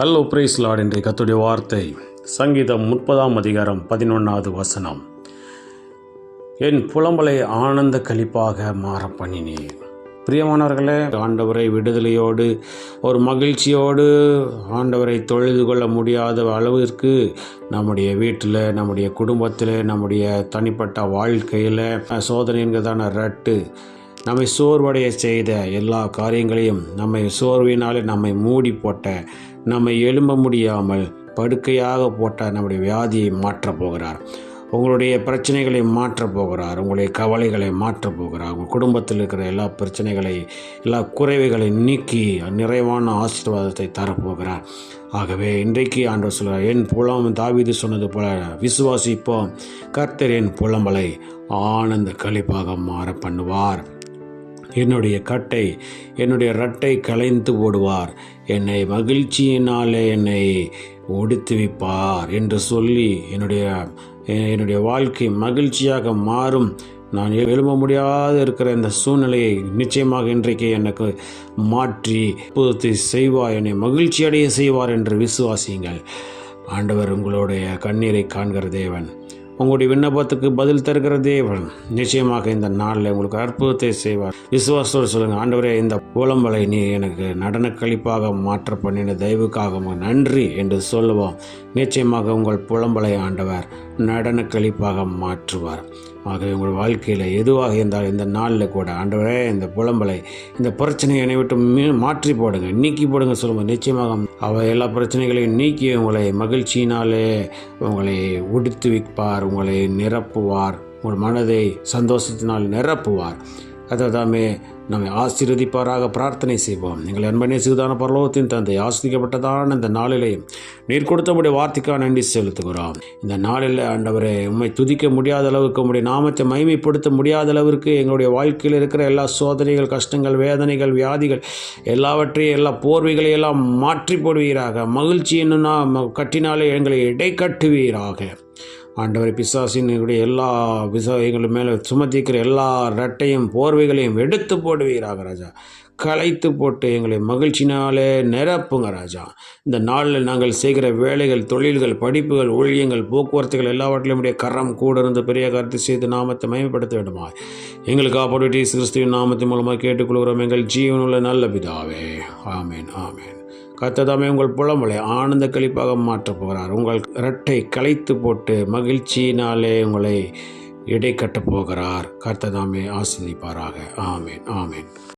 Hello price Lord இன்றைய கத்துடைய வார்த்தை. சங்கீதம் முப்பதாம் அதிகாரம் பதினொன்றாவது வசனம். என் புலம்பலை ஆனந்த கழிப்பாக மாற பண்ணினேன் பிரியமானவர்களே ஆண்டவரை விடுதலையோடு ஒரு மகிழ்ச்சியோடு ஆண்டவரை தொழுது கொள்ள முடியாத அளவிற்கு நம்முடைய வீட்டில் நம்முடைய குடும்பத்தில் நம்முடைய தனிப்பட்ட வாழ்க்கையில் சோதனைங்கிறதான ரட்டு. நம்மை சோர்வடைய செய்த எல்லா காரியங்களையும் நம்மை சோர்வினாலே நம்மை மூடி போட்ட நம்மை எழும்ப முடியாமல் படுக்கையாக போட்ட நம்முடைய வியாதியை மாற்றப் போகிறார். உங்களுடைய பிரச்சனைகளை மாற்றப் போகிறார். உங்களுடைய கவலைகளை மாற்றப் போகிறார். உங்கள் குடும்பத்தில் இருக்கிற எல்லா பிரச்சனைகளை எல்லா குறைவுகளை நீக்கி நிறைவான ஆசீர்வாதத்தை தரப்போகிறார். ஆகவே இன்றைக்கு ஆண்டவர் சொல்கிறார் என் புலம் தாவிது சொன்னது போல விசுவாசிப்போம். கர்த்தர் என் புலம்பலை ஆனந்த கழிப்பாக மாற பண்ணுவார். என்னுடைய கட்டை என்னுடைய ரட்டை களைந்து போடுவார் என்னை மகிழ்ச்சியினாலே என்னை ஒடுத்துவிப்பார் என்று சொல்லி என்னுடைய என்னுடைய வாழ்க்கை மகிழ்ச்சியாக மாறும். நான் எழும்ப முடியாத இருக்கிற இந்த சூழ்நிலையை நிச்சயமாக இன்றைக்கு எனக்கு மாற்றி அற்புதத்தை செய்வார் என்னை மகிழ்ச்சியடைய செய்வார் என்று விசுவாசியுங்கள். ஆண்டவர் உங்களுடைய கண்ணீரை காண்கிற தேவன். உங்களுடைய விண்ணப்பத்துக்கு பதில் தருகிற தேவன் நிச்சயமாக இந்த நாளில் உங்களுக்கு அற்புதத்தை செய்வார். விசுவாசத்தோடு சொல்லுங்கள் ஆண்டவரே இந்த புலம்பலை நீ எனக்கு நடன கழிப்பாக மாற்ற பண்ணின தயவுக்காக நன்றி என்று சொல்லுவோம். நிச்சயமாக உங்கள் புலம்பலை ஆண்டவர் நடன கழிப்பாக மாற்றுவார். ஆகவே உங்கள் வாழ்க்கையில் எதுவாக இருந்தால் இந்த நாளில் கூட ஆண்டவரே இந்த புலம்பலை இந்த பிரச்சனையை என்னை விட்டு மீ மாற்றி போடுங்க நீக்கி போடுங்க சொல்லுங்கள் நிச்சயமாக அவர் எல்லா பிரச்சனைகளையும் நீக்கி உங்களை மகிழ்ச்சியினாலே உங்களை உடுத்து வைப்பார் உங்களை நிரப்புவார் உங்கள் மனதை சந்தோஷத்தினால் நிரப்புவார். அதுதாமே நம்மை ஆசீர்வதிப்பாராக பிரார்த்தனை செய்வோம். நீங்கள் அன்பனே சிறுதான பரலோகத்தின் தந்தை ஆசிரிக்கப்பட்டதான இந்த நாளிலே நீர் கொடுத்தபடி வார்த்தைக்காக நன்றி செலுத்துகிறோம். இந்த நாளில் ஆண்டவரை உண்மை துதிக்க முடியாத அளவுக்கு உங்களுடைய நாமத்தை மகிமைப்படுத்த முடியாத அளவிற்கு எங்களுடைய வாழ்க்கையில் இருக்கிற எல்லா சோதனைகள் கஷ்டங்கள் வேதனைகள் வியாதிகள் எல்லாவற்றையும் எல்லா போர்வைகளை எல்லாம் மாற்றி போடுவீராக. மகிழ்ச்சி என்னன்னா கட்டினாலே எங்களை இடை கட்டுவீராக ஆண்டவர் பிசாசினுடைய எல்லா விசயங்களும் மேலே சுமத்திக்கிற எல்லா ரெட்டையும் போர்வைகளையும் எடுத்து போடுவீராக ராஜா. களைத்து போட்டு எங்களை மகிழ்ச்சினாலே நிரப்புங்க ராஜா. இந்த நாளில் நாங்கள் செய்கிற வேலைகள் தொழில்கள் படிப்புகள் ஊழியங்கள் போக்குவரத்துகள் எல்லாவற்றிலும் உடைய கரம் கூட இருந்து பெரிய கருத்து செய்து நாமத்தை மயப்படுத்த வேண்டுமா எங்களுக்கு காப்பாடு கிறிஸ்துவின் நாமத்தின் மூலமாக கேட்டுக்கொள்கிறோம். எங்கள் ஜீவனுள்ள நல்ல பிதாவே. ஆமேன் ஆமேன். கத்ததாமே உங்கள் புலம்பலை ஆனந்த கழிப்பாக மாற்றப் போகிறார் உங்கள் இரட்டை களைத்து போட்டு மகிழ்ச்சியினாலே உங்களை இடை கட்டப் போகிறார். கர்த்ததாமே ஆசிரிப்பாராக ஆமேன் ஆமேன்.